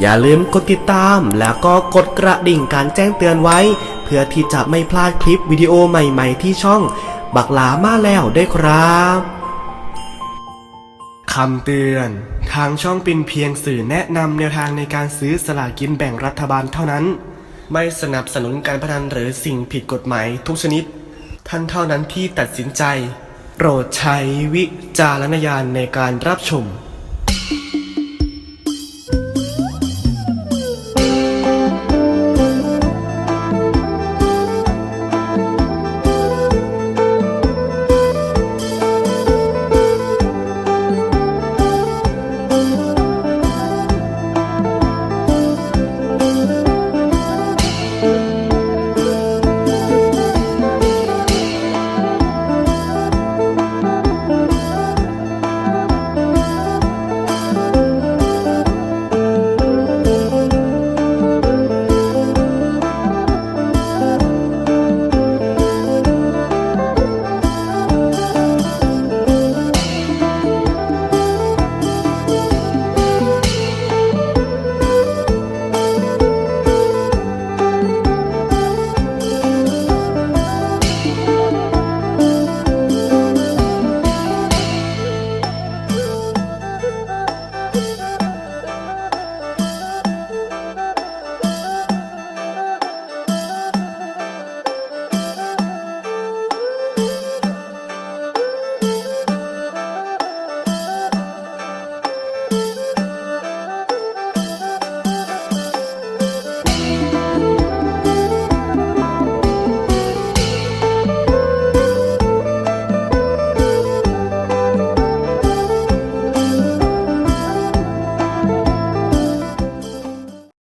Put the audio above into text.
อย่าลืมกดติดตามแล้วก็กดกระดิ่งการแจ้งเตือนไว้ เพื่อที่จะไม่พลาดคลิปวิดีโอใหม่ๆที่ช่อง บักหลามาแล้วด้วยครับคำเตือน ทางช่องเป็นเพียงสื่อแนะนำแนวทางในการซื้อสลากินแบ่งรัฐบาลเท่านั้น ไม่สนับสนุนการพนันหรือสิ่งผิดกฎหมายทุกชนิด ท่านเท่านั้นที่ตัดสินใจ โปรดใช้วิจารณญาณในการรับชม